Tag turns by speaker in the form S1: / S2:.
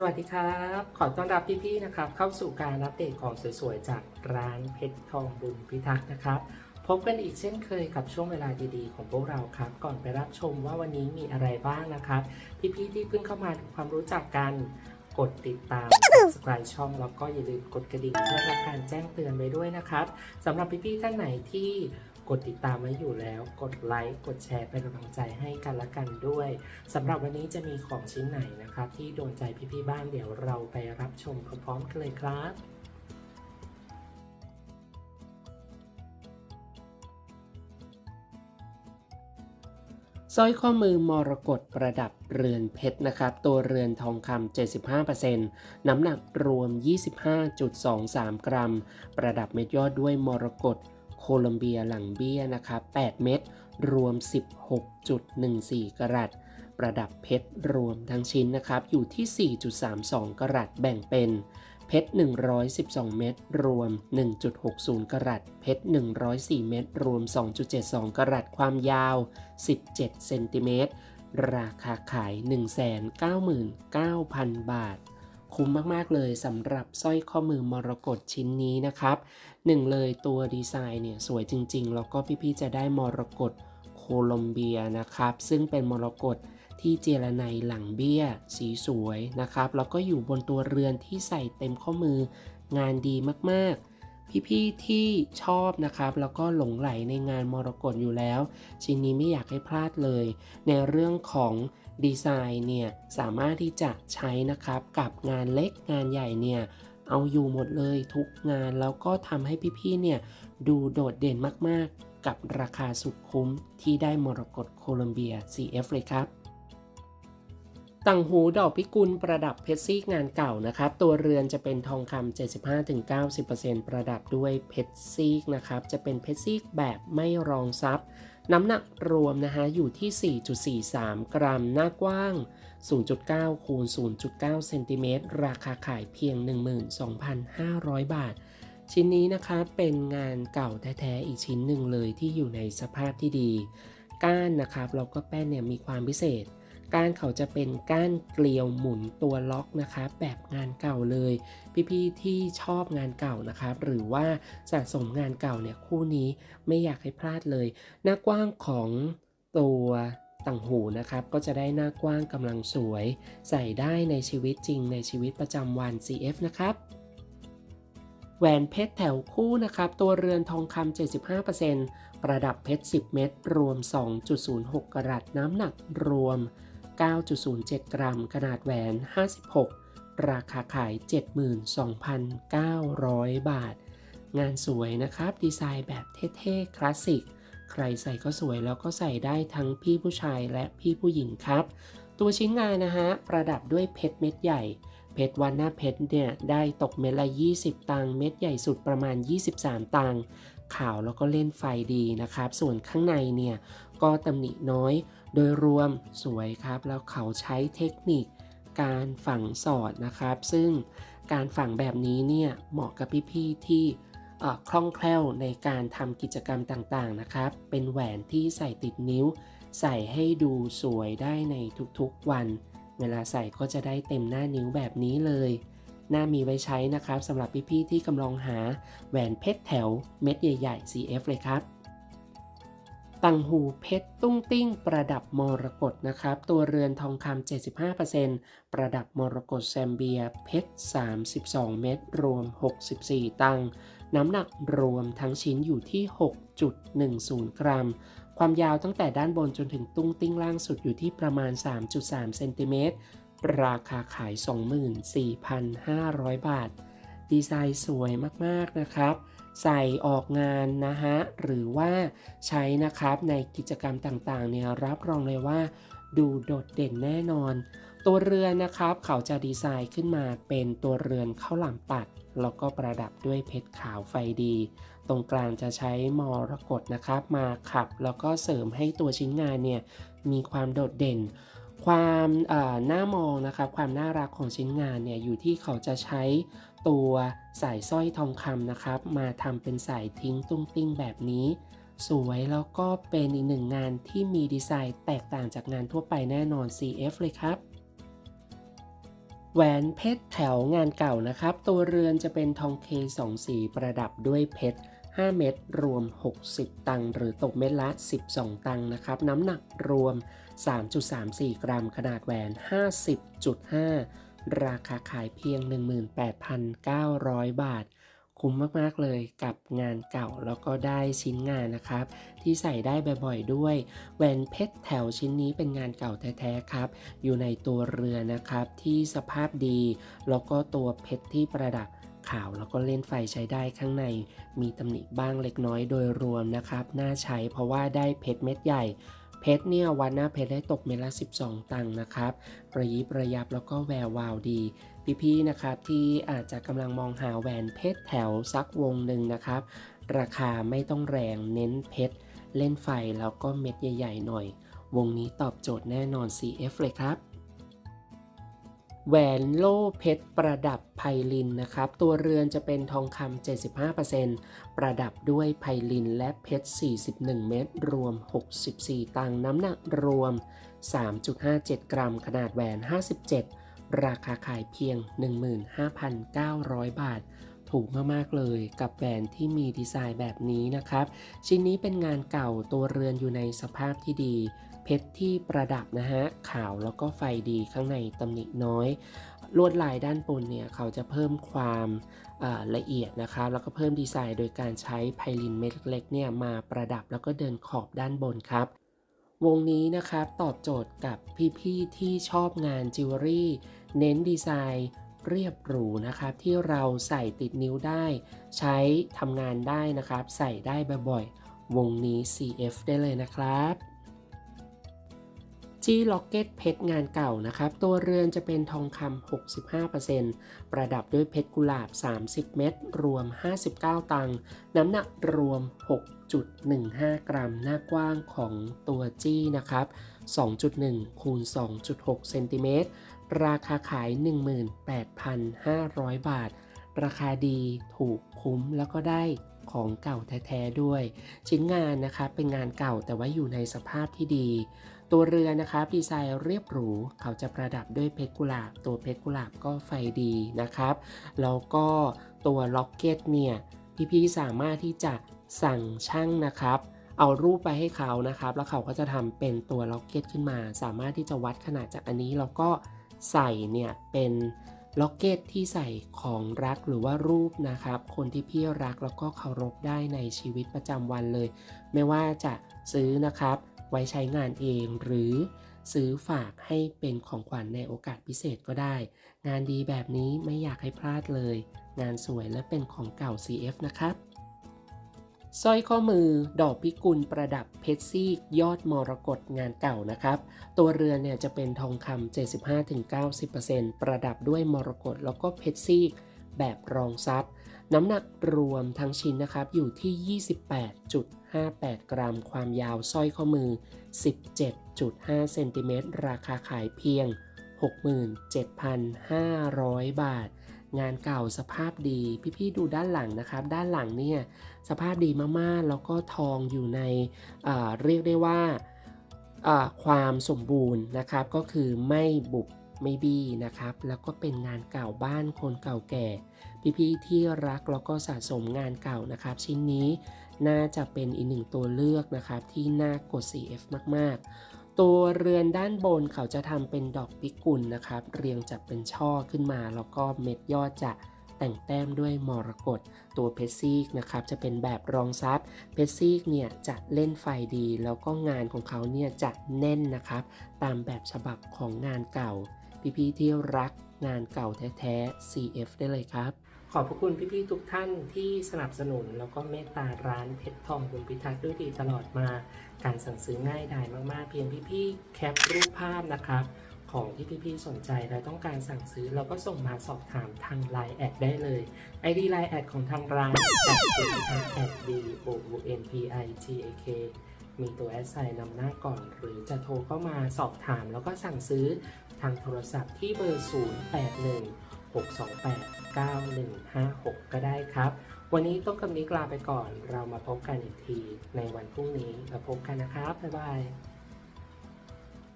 S1: สวัสดีครับ ขอต้อนรับพี่ๆนะครับ เข้าสู่การอัปเดตของสวยๆ จากร้านเพชรทองบุญพิทักษ์นะครับ พบกันอีกเช่นเคยกับช่วงเวลาดีๆ ของพวกเราครับ ก่อนไปรับชมว่าวันนี้มีอะไรบ้างนะครับ พี่ๆที่เพิ่งเข้ามาทำความรู้จักกันกดติดตาม subscribe ช่องแล้วก็อย่าลืมกดกระดิ่งเพื่อรับการแจ้งเตือนไว้ด้วยนะครับสำหรับพี่ๆท่านไหนที่ กดติดตามไว้อยู่แล้ว กดไลค์กดแชร์เป็นกำลังใจให้กันละกันด้วยสำหรับวันนี้จะมีของชิ้นไหนนะครับ ที่โดนใจพี่ๆบ้างเดี๋ยวเราไปรับชมพร้อมๆกันเลยครับสร้อยข้อมือมรกตประดับเรือนเพชรนะครับ ตัวเรือนทองคำ 75%น้ำหนักรวม 25.23 กรัม ประดับเม็ดยอดด้วยมรกต โคลัมเบียหลังเบี้ยนะครับ8เม็ดรวม 16.14 กรัตประดับเพชรรวมทั้งชิ้นนะครับ อยู่ที่ 4.32 กรัตแบ่งเป็น เพชร 112 เม็ดรวม 1.60 กรัตเพชร 104 เม็ดรวม 2.72 กรัตความยาว 17 เซนติเมตรราคาขาย 199,000 บาท คุ้มมาก ๆ เลยสำหรับสร้อยข้อมือมรกตชิ้นนี้นะครับหนึ่งเลยตัวดีไซน์เนี่ยสวยจริง ๆ แล้วก็พี่ ๆ จะได้มรกตโคลอมเบียนะครับ ซึ่งเป็นมรกตที่เจรไนหลังเบี้ย สีสวยนะครับ แล้วก็อยู่บนตัวเรือนที่ใส่เต็มข้อมืองานดีมาก ๆ พี่ๆที่ชอบนะครับ แล้วก็หลงไหลในงานมรกตอยู่แล้ว ชิ้นนี้ไม่อยากให้พลาดเลย ในเรื่องของดีไซน์เนี่ยสามารถที่จะใช้นะครับกับงานเล็กงานใหญ่เนี่ยเอาอยู่หมดเลยทุกงานแล้วก็ทำให้พี่ๆเนี่ยดูโดดเด่นมากๆ กับราคาสุดคุ้มที่ได้มรกตโคลัมเบีย CF เลยครับ ต่างหูดอกพิกุลประดับเพชรซีกงานเก่านะครับ ตัวเรือนจะเป็นทองคำ75-90%ประดับด้วยเพชรซีกนะครับ จะเป็นเพชรซีกแบบไม่รองซับน้ำหนักรวมนะฮะอยู่ที่ 4.43 กรัม หน้ากว้าง 0.9 คูณ 0.9 เซนติเมตร ราคาขายเพียง 12,500 บาท ชิ้นนี้นะครับเป็นงานเก่าแท้ๆอีกชิ้นหนึ่งเลยที่อยู่ในสภาพที่ดี ก้านนะครับแล้วก็แป้นเนี่ยมีความพิเศษ ก้านเขาจะเป็นก้านเกลียวหมุนตัวล็อกนะครับแบบงานเก่าเลย พี่ๆที่ชอบงานเก่านะครับ หรือว่าสะสมงานเก่าเนี่ยคู่นี้ไม่อยากให้พลาดเลย หน้ากว้างของตัวต่างหูนะครับ ก็จะได้หน้ากว้างกำลังสวย ใส่ได้ในชีวิตจริงในชีวิตประจำวัน CF นะครับแหวนเพชรแถวคู่นะครับ ตัวเรือนทองคำ 75%ประดับเพชร 10 เม็ดรวม 2.06 กรัตน้ำหนักรวม 9.07 กรัม ขนาดแหวน 56 ราคาขาย 72,900 บาท งานสวยนะครับ ดีไซน์แบบเท่ๆ คลาสสิก ใครใส่ก็สวยแล้วก็ใส่ได้ทั้งพี่ผู้ชายและพี่ผู้หญิงครับ ตัวชิ้นงานนะฮะ ประดับด้วยเพชรเม็ดใหญ่ เพชรวันหน้าเพชรเนี่ย ได้ตกเม็ดละ 20 ตังค์เม็ดใหญ่สุดประมาณ 23 ตังค์ขาวแล้วก็เล่นไฟดีนะครับ ส่วนข้างในเนี่ย ก็ตำหนิน้อย โดยรวมสวยครับ แล้วเขาใช้เทคนิค การฝังสอดนะครับ ซึ่งการฝังแบบนี้เนี่ยเหมาะกับพี่ๆที่คล่องแคล่วในการทำกิจกรรมต่างๆนะครับ เป็นแหวนที่ใส่ติดนิ้ว ใส่ให้ดูสวยได้ในทุกๆวัน เวลาใส่ก็จะได้เต็มหน้านิ้วแบบนี้เลยน่ามีไว้ใช้นะครับสำหรับพี่ๆที่กำลังหาแหวนเพชรแถวเม็ดใหญ่ ๆ CF เลยครับ ต่างหูเพชรตุ้งติ้ง ประดับมรกตนะครับ ตัวเรือนทองคำ75%ประดับมรกตแซมเบีย เพชร 32 เม็ดรวม 64 ตัง น้ำหนักรวมทั้งชิ้นอยู่ที่ 6.10 กรัม ความยาวตั้งแต่ด้านบนจนถึงตุ้งติ้งล่างสุดอยู่ที่ประมาณ 3.3 เซนติเมตร ราคาขาย 24,500 บาท ดีไซน์สวยมาก ๆ นะครับ ใส่ออกงานนะฮะหรือว่าใช้นะครับในกิจกรรมต่างๆเนี่ยรับรองเลยว่า ดูโดดเด่นแน่นอน ตัวเรือนนะครับเขาจะดีไซน์ขึ้นมาเป็นตัวเรือนข้าวหลามตัด แล้วก็ประดับด้วยเพชรขาวไฟดี ตรงกลางจะใช้มรกตนะครับ มาขับแล้วก็เสริมให้ตัวชิ้นงานเนี่ยมีความโดดเด่นความเอ่อน่ามองนะครับความน่ารักของชิ้นงานเนี่ยอยู่ที่เขาจะใช้ ตัวสายสร้อยทองคำนะครับ มาทำเป็นสายทิ้งตุ้งติ้งแบบนี้ สวยแล้วก็เป็นอีกหนึ่งงานที่มีดีไซน์แตกต่างจากงานทั่วไปแน่นอน CF เลยครับแหวนเพชรแถวงานเก่านะครับ ตัวเรือนจะเป็นทองเคสองสีประดับด้วยเพชร 5 เม็ดรวม 60 ตังหรือตกเม็ดละ 12 ตังนะครับ น้ำหนักรวม 3.34 กรัม ขนาดแหวน 50.5 ราคาขายเพียง 18,900 บาท คุ้มมาก ๆ เลยกับงานเก่าแล้วก็ได้ชิ้นงานนะครับ ที่ใส่ได้บ่อยๆด้วยแหวนเพชรแถวชิ้นนี้เป็นงานเก่าแท้ๆครับ อยู่ในตัวเรือนะครับที่สภาพดี แล้วก็ตัวเพชรที่ประดับขาวแล้วก็เล่นไฟใช้ได้ข้างใน มีตำหนิบ้างเล็กน้อยโดยรวมนะครับ น่าใช้เพราะว่าได้เพชรเม็ดใหญ่ เพชรเนี่ยวันหน้าเพชรได้ตกเม็ดละ 12 ตังค์นะครับ ประยิบระยับแล้วก็แวววาวดี พี่ๆนะครับที่อาจจะกำลังมองหาแหวนเพชรแถวซักวงหนึ่งนะครับ ราคาไม่ต้องแรงเน้นเพชร เล่นไฟแล้วก็เม็ดใหญ่ ๆ หน่อย วงนี้ตอบโจทย์แน่นอน CF เลยครับ แหวนโล่เพชรประดับไพลินนะครับ ตัวเรือนจะเป็นทองคำ 75%ประดับด้วยไพลินและเพชร 41 เม็ดรวม 64 ตังน้ำหนักรวม 3.57 กรัม ขนาดแหวน 57 ราคาขายเพียง 15,900 บาท ถูกมาก ๆ เลยกับแหวนที่มีดีไซน์แบบนี้นะครับ ชิ้นนี้เป็นงานเก่าตัวเรือนอยู่ในสภาพที่ดี เพชรที่ประดับนะฮะขาวแล้วก็ไฟดีข้างในตำหนิน้อย ลวดลายด้านบนเนี่ยเขาจะเพิ่มความาละเอียดนะครับแล้วก็เพิ่มดีไซน์โดยการใช้ไพลินเม็ดเล็กเนี่ยมาประดับแล้วก็เดินขอบด้านบนครับ วงนี้นะครับตอบโจทย์กับพี่ๆที่ชอบงานจิวเวลรี่เน้นดีไซน์เรียบหรูนะครับที่เราใส่ติดนิ้วได้ ใช้ทำงานได้นะครับ ใส่ได้บ่อยๆวงนี้ CF ได้เลยนะครับ จี้ล็อกเก็ตเพชรงานเก่านะครับ ตัวเรือนจะเป็นทองคำ 65%ประดับด้วยเพชรกุหลาบ 30 เม็ดรวม 59 ตังค์น้ำหนักรวม 6.15 กรัม หน้ากว้างของตัวจี้นะครับ 2.1 คูณ 2.6 เซนติเมตร ราคาขาย 18,500 บาท ราคาดีถูกคุ้มแล้วก็ได้ของเก่าแท้ๆด้วย ชิ้นงานนะครับเป็นงานเก่าแต่ว่าอยู่ในสภาพที่ดี ตัวเรือนะครับดีไซน์เรียบหรู เขาจะประดับด้วยเพชรกุหลาบ ตัวเพชรกุหลาบก็ไฟดีนะครับ แล้วก็ตัวล็อกเก็ตเนี่ยพี่ๆสามารถที่จะสั่งช่างนะครับ เอารูปไปให้เขานะครับ แล้วเขาก็จะทำเป็นตัวล็อกเก็ตขึ้นมา สามารถที่จะวัดขนาดจากอันนี้แล้วก็ใส่เนี่ยเป็นล็อกเก็ตที่ใส่ของรักหรือว่ารูปนะครับ คนที่พี่รักแล้วก็เคารพได้ในชีวิตประจำวันเลย ไม่ว่าจะซื้อนะครับ ไว้ใช้งานเอง หรือซื้อฝากให้เป็นของขวัญในโอกาสพิเศษก็ได้ งานดีแบบนี้ไม่อยากให้พลาดเลย งานสวยและเป็นของเก่า CF นะครับสร้อยข้อมือดอกพิกุลประดับเพชรซีกยอดมรกตงานเก่านะครับ ตัวเรือนเนี่ยจะเป็นทองคำ75-90%ประดับด้วยมรกตแล้วก็เพชรซีกแบบรองซับ น้ำหนักรวมทั้งชิ้นนะครับอยู่ที่ 28.58 กรัม ความยาวสร้อยข้อมือ 17.5 เซนติเมตรราคาขายเพียง 67,500 บาท งานเก่าสภาพดี พี่ๆดูด้านหลังนะครับ ด้านหลังเนี่ยสภาพดีมากๆ แล้วก็ทองอยู่ในเเรียกได้ว่าความสมบูรณ์นะครับ ก็คือไม่บุบไม่บี้นะครับ แล้วก็เป็นงานเก่าบ้านคนเก่าแก่ พี่ๆที่รักแล้วก็สะสมงานเก่านะครับ ชิ้นนี้น่าจะเป็นอีกหนึ่งตัวเลือกนะครับ ที่น่ากด CF มากๆ ตัวเรือนด้านบนเขาจะทำเป็นดอกพิกุลนะครับ เรียงจัดเป็นช่อขึ้นมา แล้วก็เม็ดยอดจะแต่งแต้มด้วยมรกตตัวเพชรซีกนะครับจะเป็นแบบรองซับเพชรซีกเนี่ยจะเล่นไฟดี แล้วก็งานของเขาเนี่ยจะแน่นนะครับ ตามแบบฉบับของงานเก่า พี่ๆที่รักงานเก่าแท้ๆ CF ได้เลยครับ ขอบพระคุณพี่ๆทุกท่านที่สนับสนุน แล้วก็เมตตาร้านเพชรทองบุญพิทักษ์ด้วยดีตลอดมา การสั่งซื้อง่ายดายมากๆ เพียงพี่ๆแคปรูปภาพนะครับ ของที่พี่ๆสนใจและต้องการสั่งซื้อเราก็ส่งมาสอบถามทาง Line แอดได้เลย ID Line แอดของทางร้านแอดบุญพิทักษ์แอด B O O N P I T A K มีตัวแอดไซน์นำหน้าก่อน หรือจะโทรเข้ามาสอบถาม แล้วก็สั่งซื้อทางโทรศัพท์ที่เบอร์ 081 628 9156 ก็ได้ครับ วันนี้ต้องกำนี้ลาไปก่อน เรามาพบกันอีกทีในวันพรุ่งนี้เราพบกันนะครับ บ๊ายบาย